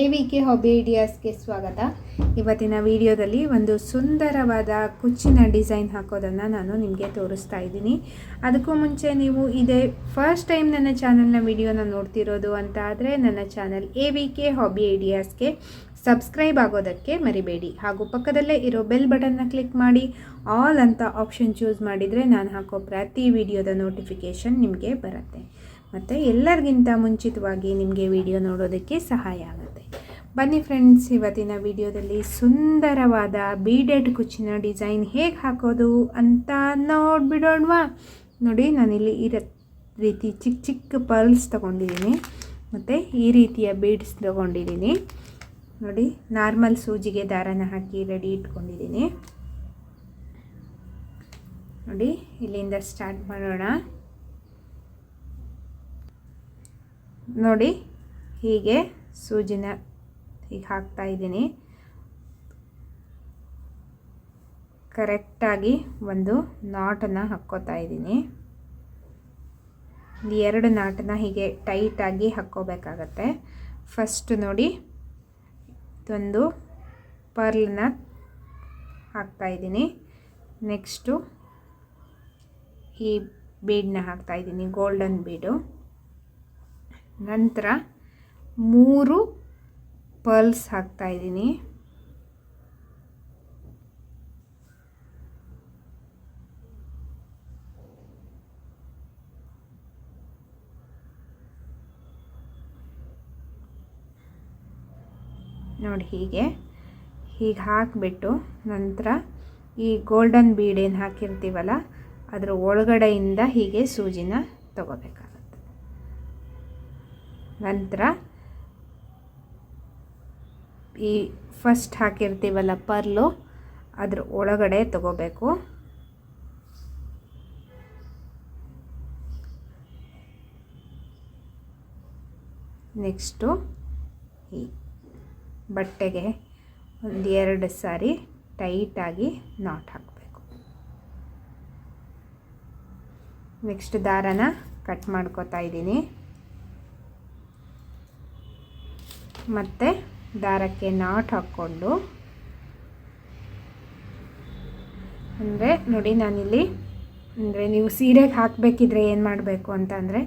A V K hobby ಐಡಿಯಾಸ್ಗೆ ಸ್ವಾಗತ. ಇವತ್ತಿನ ವಿಡಿಯೋದಲ್ಲಿ ಒಂದು ಸುಂದರವಾದ ಕುಚ್ಚಿನ ಡಿಸೈನ್ ಹಾಕೋದನ್ನು ನಾನು ನಿಮಗೆ ತೋರಿಸ್ತಾ ಇದ್ದೀನಿ. ಅದಕ್ಕೂ ಮುಂಚೆ ನೀವು ಇದೇ ಫಸ್ಟ್ ಟೈಮ್ ನನ್ನ ಚಾನಲ್ನ ವಿಡಿಯೋನ ನೋಡ್ತಿರೋದು ಅಂತ ಆದರೆ ನನ್ನ channel A V K hobby ಐಡಿಯಾಸ್ಗೆ subscribe ಆಗೋದಕ್ಕೆ ಮರಿಬೇಡಿ. ಹಾಗೂ ಪಕ್ಕದಲ್ಲೇ ಇರೋ ಬೆಲ್ ಬಟನ್ನ ಕ್ಲಿಕ್ ಮಾಡಿ. ಆಲ್ ಅಂತ ಆಪ್ಷನ್ ಚೂಸ್ ಮಾಡಿದರೆ ನಾನು ಹಾಕೋ ಪ್ರತಿ ವಿಡಿಯೋದ ನೋಟಿಫಿಕೇಷನ್ ನಿಮಗೆ ಬರುತ್ತೆ. ಮತ್ತು ಎಲ್ಲರಿಗಿಂತ ಮುಂಚಿತವಾಗಿ ನಿಮಗೆ ವಿಡಿಯೋ ನೋಡೋದಕ್ಕೆ ಸಹಾಯ ಆಗುತ್ತೆ. ಬನ್ನಿ ಫ್ರೆಂಡ್ಸ್ ಇವತ್ತಿನ ವಿಡಿಯೋದಲ್ಲಿ ಸುಂದರವಾದ ಬೀಡೆಡ್ ಕುಚ್ಚಿನ ಡಿಸೈನ್ ಹೇಗೆ ಹಾಕೋದು ಅಂತ ನೋಡಿಬಿಡೋಣವಾ? ನೋಡಿ, ನಾನಿಲ್ಲಿ ಈ ರೀತಿ ಚಿಕ್ಕ ಚಿಕ್ಕ ಪರ್ಲ್ಸ್ ತೊಗೊಂಡಿದ್ದೀನಿ. ಮತ್ತು ಈ ರೀತಿಯ ಬೀಡ್ಸ್ ತೊಗೊಂಡಿದ್ದೀನಿ. ನೋಡಿ ನಾರ್ಮಲ್ ಸೂಜಿಗೆ ದಾರನ ಹಾಕಿ ರೆಡಿ ಇಟ್ಕೊಂಡಿದ್ದೀನಿ. ನೋಡಿ, ಇಲ್ಲಿಂದ ಸ್ಟಾರ್ಟ್ ಮಾಡೋಣ. ನೋಡಿ, ಹೀಗೆ ಸೂಜಿನ ಹೀಗೆ ಹಾಕ್ತಾ ಇದ್ದೀನಿ. ಕರೆಕ್ಟಾಗಿ ಒಂದು ನಾಟನ್ನು ಹಾಕ್ಕೋತಾ ಇದ್ದೀನಿ. ಎರಡು ನಾಟನ್ನ ಹೀಗೆ ಟೈಟಾಗಿ ಹಾಕ್ಕೋಬೇಕಾಗತ್ತೆ. ಫಸ್ಟ್ ನೋಡಿ, ಇದೊಂದು ಪರ್ಲ್ನ ಹಾಕ್ತಾ ಇದ್ದೀನಿ. ನೆಕ್ಸ್ಟು ಈ ಬೀಡನ್ನ ಹಾಕ್ತಾಯಿದ್ದೀನಿ ಗೋಲ್ಡನ್ ಬೀಡು ನಂತರ ಮೂರು ಪರ್ಲ್ಸ್ ಹಾಕ್ತಾ ಇದ್ದೀನಿ. ನೋಡಿ ಹೀಗೆ. ಹೀಗೆ ಹಾಕಿಬಿಟ್ಟು ನಂತರ ಈ ಗೋಲ್ಡನ್ ಬೀಡ್ ಏನು ಹಾಕಿರ್ತೀವಲ್ಲ, ಅದರ ಒಳಗಡೆಯಿಂದ ಹೀಗೆ ಸೂಜಿನ ತಗೋಬೇಕಾಗತ್ತೆ. ನಂತರ ಈ ಫಸ್ಟ್ ಹಾಕಿರ್ತೀವಲ್ಲ ಪರ್ಲು, ಅದ್ರ ಒಳಗಡೆ ತಗೋಬೇಕು. ನೆಕ್ಸ್ಟು ಈ ಬಟ್ಟೆಗೆ ಒಂದು ಎರಡು ಸಾರಿ ಟೈಟಾಗಿ ನಾಟ್ ಹಾಕಬೇಕು. ನೆಕ್ಸ್ಟ್ ದಾರನ ಕಟ್ ಮಾಡ್ಕೋತಾ ಇದ್ದೀನಿ. ಮತ್ತು ದಾರಕ್ಕೆ ನಾಟ್ ಹಾಕ್ಕೊಂಡು. ಅಂದರೆ ನೋಡಿ ನಾನಿಲ್ಲಿ, ಅಂದರೆ ನೀವು ಸೀರೆಗೆ ಹಾಕಬೇಕಿದ್ರೆ ಏನು ಮಾಡಬೇಕು ಅಂತಂದರೆ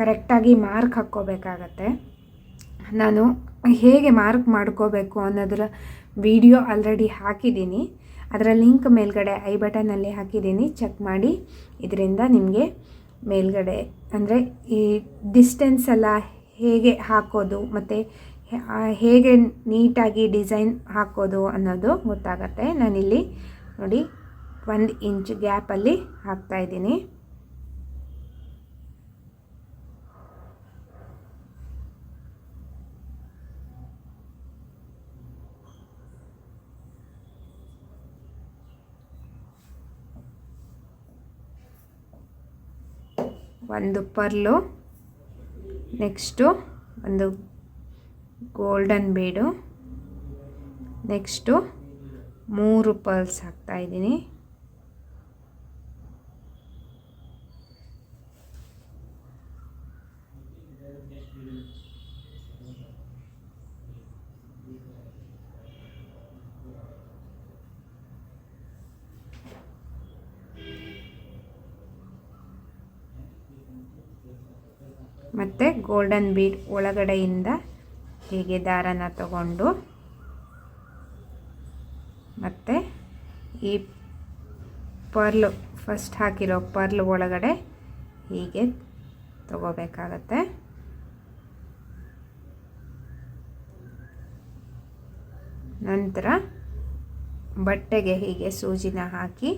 ಕರೆಕ್ಟಾಗಿ ಮಾರ್ಕ್ ಹಾಕ್ಕೋಬೇಕಾಗತ್ತೆ. ನಾನು ಹೇಗೆ ಮಾರ್ಕ್ ಮಾಡ್ಕೋಬೇಕು ಅನ್ನೋದರ ವಿಡಿಯೋ ಆಲ್ರೆಡಿ ಹಾಕಿದ್ದೀನಿ. ಅದರ ಲಿಂಕ್ ಮೇಲ್ಗಡೆ ಐ ಬಟನಲ್ಲಿ ಹಾಕಿದ್ದೀನಿ, ಚೆಕ್ ಮಾಡಿ. ಇದರಿಂದ ನಿಮಗೆ ಮೇಲ್ಗಡೆ, ಅಂದರೆ ಈ ಡಿಸ್ಟೆನ್ಸ್ ಎಲ್ಲ ಹೇಗೆ ಹಾಕೋದು ಮತ್ತು ಹೇಗೆ ನೀಟಾಗಿ ಡಿಸೈನ್ ಹಾಕೋದು ಅನ್ನೋದು ಗೊತ್ತಾಗತ್ತೆ. ನಾನಿಲ್ಲಿ ನೋಡಿ ಒಂದು ಇಂಚ್ ಗ್ಯಾಪಲ್ಲಿ ಹಾಕ್ತಾಯಿದ್ದೀನಿ ಒಂದು ಪರ್ಲು, ನೆಕ್ಸ್ಟು ಒಂದು ಗೋಲ್ಡನ್ ಬೀಡು ನೆಕ್ಸ್ಟು ಮೂರು ಪರ್ಲ್ಸ್ ಹಾಕ್ತಾಯಿದ್ದೀನಿ ಮತ್ತು ಗೋಲ್ಡನ್ ಬೀಡ್ ಒಳಗಡೆಯಿಂದ ಹೀಗೆ ದಾರನ ತಗೊಂಡು ಮತ್ತು ಈ ಪರ್ಲು ಫಸ್ಟ್ ಹಾಕಿರೋ ಪರ್ಲ್ ಒಳಗಡೆ ಹೀಗೆ ತಗೋಬೇಕಾಗತ್ತೆ. ನಂತರ ಬಟ್ಟೆಗೆ ಹೀಗೆ ಸೂಜಿನ ಹಾಕಿ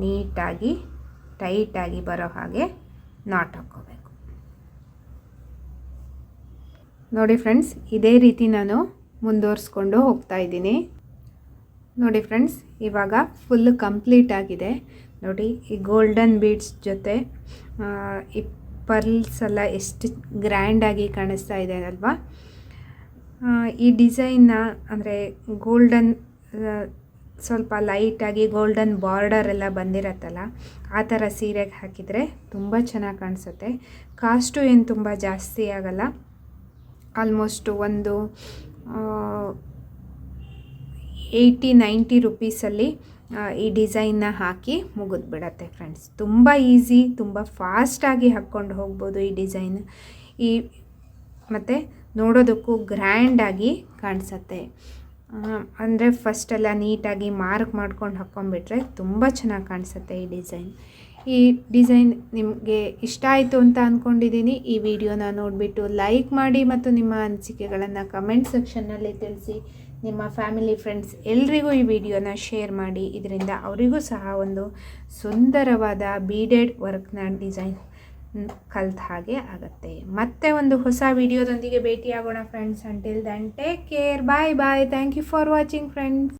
ನೀಟಾಗಿ ಟೈಟಾಗಿ ಬರೋ ಹಾಗೆ ನಾಟ್ ಹಾಕ್ಕೋಬೇಕು. ನೋಡಿ ಫ್ರೆಂಡ್ಸ್, ಇದೇ ರೀತಿ ನಾನು ಮುಂದುವರಿಸ್ಕೊಂಡು ಹೋಗ್ತಾ ಇದ್ದೀನಿ. ನೋಡಿ ಫ್ರೆಂಡ್ಸ್, ಇವಾಗ ಫುಲ್ ಕಂಪ್ಲೀಟ್ ಆಗಿದೆ. ನೋಡಿ, ಈ ಗೋಲ್ಡನ್ ಬೀಡ್ಸ್ ಜೊತೆ ಈ ಪರ್ಲ್ಸ್ ಎಲ್ಲ ಎಷ್ಟು ಗ್ರ್ಯಾಂಡಾಗಿ ಕಾಣಿಸ್ತಾ ಇದೆ ಅಲ್ವಾ? ಈ ಡಿಸೈನ್ನ ಅಂದರೆ ಗೋಲ್ಡನ್ ಸ್ವಲ್ಪ ಲೈಟಾಗಿ ಗೋಲ್ಡನ್ ಬಾರ್ಡರ್ ಎಲ್ಲ ಬಂದಿರತ್ತಲ್ಲ, ಆ ಥರ ಸೀರೆಗೆ ಹಾಕಿದರೆ ತುಂಬ ಚೆನ್ನಾಗಿ ಕಾಣಿಸುತ್ತೆ. ಕಾಸ್ಟು ಏನು ತುಂಬ ಜಾಸ್ತಿ ಆಗಲ್ಲ. ಆಲ್ಮೋಸ್ಟ್ ಒಂದು ಏಯ್ಟಿ ನೈಂಟಿ ರುಪೀಸಲ್ಲಿ ಈ ಡಿಸೈನ್ನ ಹಾಕಿ ಮುಗಿದ್ಬಿಡತ್ತೆ ಫ್ರೆಂಡ್ಸ್ ತುಂಬ ಈಸಿ ತುಂಬ ಫಾಸ್ಟಾಗಿ ಹಾಕ್ಕೊಂಡು ಹೋಗ್ಬೋದು ಈ ಡಿಸೈನ್ ಈ, ಮತ್ತು ನೋಡೋದಕ್ಕೂ ಗ್ರ್ಯಾಂಡಾಗಿ ಕಾಣಿಸತ್ತೆ. ಅಂದರೆ ಫಸ್ಟೆಲ್ಲ ನೀಟಾಗಿ ಮಾರ್ಕ್ ಮಾಡ್ಕೊಂಡು ಹಾಕ್ಕೊಂಡ್ಬಿಟ್ರೆ ತುಂಬ ಚೆನ್ನಾಗಿ ಕಾಣಿಸುತ್ತೆ ಈ ಡಿಸೈನ್ ಈ ಡಿಸೈನ್ ನಿಮಗೆ ಇಷ್ಟ ಆಯಿತು ಅಂತ ಅಂದ್ಕೊಂಡಿದ್ದೀನಿ ಈ ವಿಡಿಯೋನ ನೋಡಿಬಿಟ್ಟು ಲೈಕ್ ಮಾಡಿ ಮತ್ತು ನಿಮ್ಮ ಅನಿಸಿಕೆಗಳನ್ನು ಕಮೆಂಟ್ ಸೆಕ್ಷನ್ನಲ್ಲಿ ತಿಳಿಸಿ. ನಿಮ್ಮ ಫ್ಯಾಮಿಲಿ, ಫ್ರೆಂಡ್ಸ್ ಎಲ್ರಿಗೂ ಈ ವಿಡಿಯೋನ ಶೇರ್ ಮಾಡಿ. ಇದರಿಂದ ಅವರಿಗೂ ಸಹ ಒಂದು ಸುಂದರವಾದ ಬೀಡೆಡ್ ವರ್ಕ್ನ ಡಿಸೈನ್ ಕಲ್ತ ಹಾಗೆ ಆಗುತ್ತೆ. ಮತ್ತೆ ಒಂದು ಹೊಸ ವಿಡಿಯೋದೊಂದಿಗೆ ಭೇಟಿಯಾಗೋಣ, friends. Until then take care bye bye thank you for watching friends